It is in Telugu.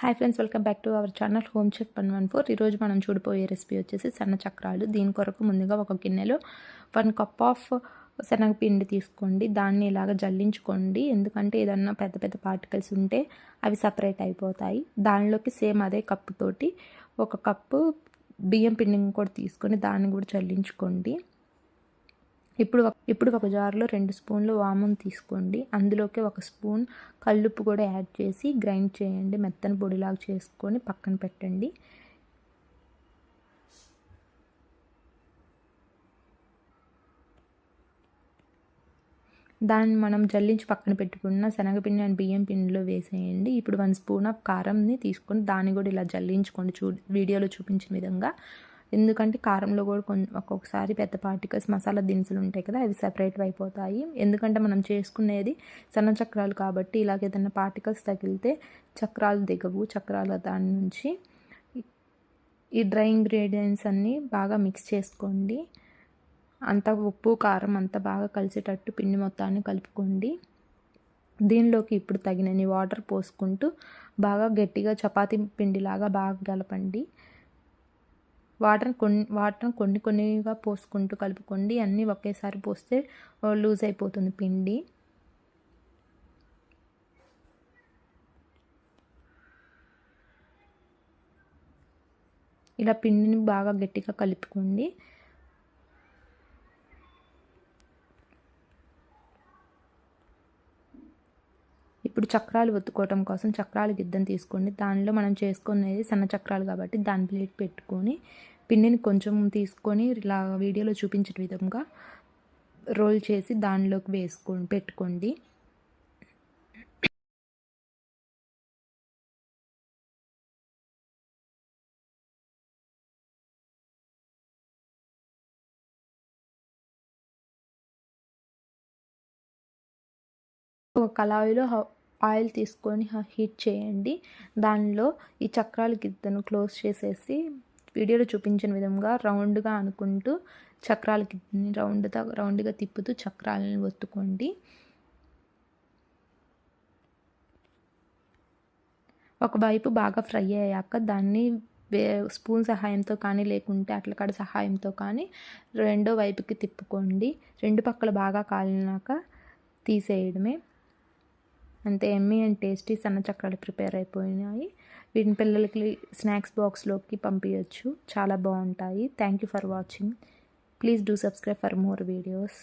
Hi friends welcome back to our channel home chef one one four ఈరోజు మనం చూడిపోయే రెసిపీ వచ్చేసి సన్న చక్రాలు. దీని కొరకు ముందుగా ఒక గిన్నెలో వన్ కప్ ఆఫ్ శనగపిండి తీసుకోండి. దాన్ని ఇలాగ జల్లించుకోండి. ఎందుకంటే ఏదన్నా పెద్ద పెద్ద పార్టికల్స్ ఉంటే అవి సపరేట్ అయిపోతాయి. దానిలోకి సేమ్ అదే కప్పుతోటి ఒక కప్పు బియ్యం పిండిని కూడా తీసుకొని దాన్ని కూడా చల్లించుకోండి ఇప్పుడు ఇప్పుడు ఒక జార్లో రెండు స్పూన్లు వామం తీసుకోండి. అందులోకి ఒక స్పూన్ కల్లుప్పు కూడా యాడ్ చేసి గ్రైండ్ చేయండి. మెత్తని పొడిలాగా చేసుకొని పక్కన పెట్టండి. దాన్ని మనం జల్లించి పక్కన పెట్టుకున్న శనగపిండి అండ్ బియ్యం పిండిలో వేసేయండి. ఇప్పుడు వన్ స్పూన్ ఆఫ్ కారంని తీసుకొని దాన్ని కూడా ఇలా జల్లించుకోండి. చూ వీడియోలో చూపించిన విధంగా. ఎందుకంటే కారంలో కూడా కొంచెం ఒక్కొక్కసారి పెద్ద పార్టికల్స్ మసాలా దినుసులు ఉంటాయి కదా అవి సపరేట్ అయిపోతాయి. ఎందుకంటే మనం చేసుకునేది సన్న చక్రాలు కాబట్టి ఇలాగ ఏదైనా పార్టికల్స్ తగిలితే చక్రాలు దిగవు చక్రాల దాని నుంచి. ఈ డ్రై ఇంగ్రీడియంట్స్ అన్నీ బాగా మిక్స్ చేసుకోండి. అంత ఉప్పు కారం అంతా బాగా కలిసేటట్టు పిండి మొత్తాన్ని కలుపుకోండి. దీనిలోకి ఇప్పుడు తగినన్ని వాటర్ పోసుకుంటూ బాగా గట్టిగా చపాతీ పిండిలాగా బాగా కలపండి. వాటర్ కొన్ని వాటర్ కొన్ని కొన్నిగా పోసుకుంటూ కలుపుకోండి. అన్నీ ఒకేసారి పోస్తే లూజ్ అయిపోతుంది పిండి. ఇలా పిండిని బాగా గట్టిగా కలుపుకోండి. ఇప్పుడు చక్రాలు ఒత్తుకోవటం కోసం చక్రాలు గిద్దం తీసుకోండి. దానిలో మనం చేసుకునేది సన్న చక్రాలు కాబట్టి దాని ప్లేట్ పెట్టుకొని పిండిని కొంచెం తీసుకొని ఇలా వీడియోలో చూపించిన విధంగా రోల్ చేసి దానిలోకి వేసుకో పెట్టుకోండి. ఒక కళాయిలో ఆయిల్ తీసుకొని హీట్ చేయండి. దానిలో ఈ చక్రాల గిద్దను క్లోజ్ చేసేసి వీడియోలో చూపించిన విధంగా రౌండ్గా అనుకుంటూ చక్రాల గిద్దని రౌండ్గా రౌండ్గా తిప్పుతూ చక్రాలను ఒత్తుకోండి. ఒకవైపు బాగా ఫ్రై అయ్యాక దాన్ని వే స్పూన్ సహాయంతో కానీ లేకుంటే అట్లకాడ సహాయంతో కానీ రెండో వైపుకి తిప్పుకోండి. రెండు పక్కల బాగా కాలినాక తీసేయడమే. అంతే ఎమ్మీ అండ్ టేస్టీ సన్న చక్రాలు ప్రిపేర్ అయిపోయినాయి. వీటిని పిల్లలకి స్నాక్స్ బాక్స్లోకి పంపించవచ్చు చాలా బాగుంటాయి. Thank you for watching please do subscribe for more videos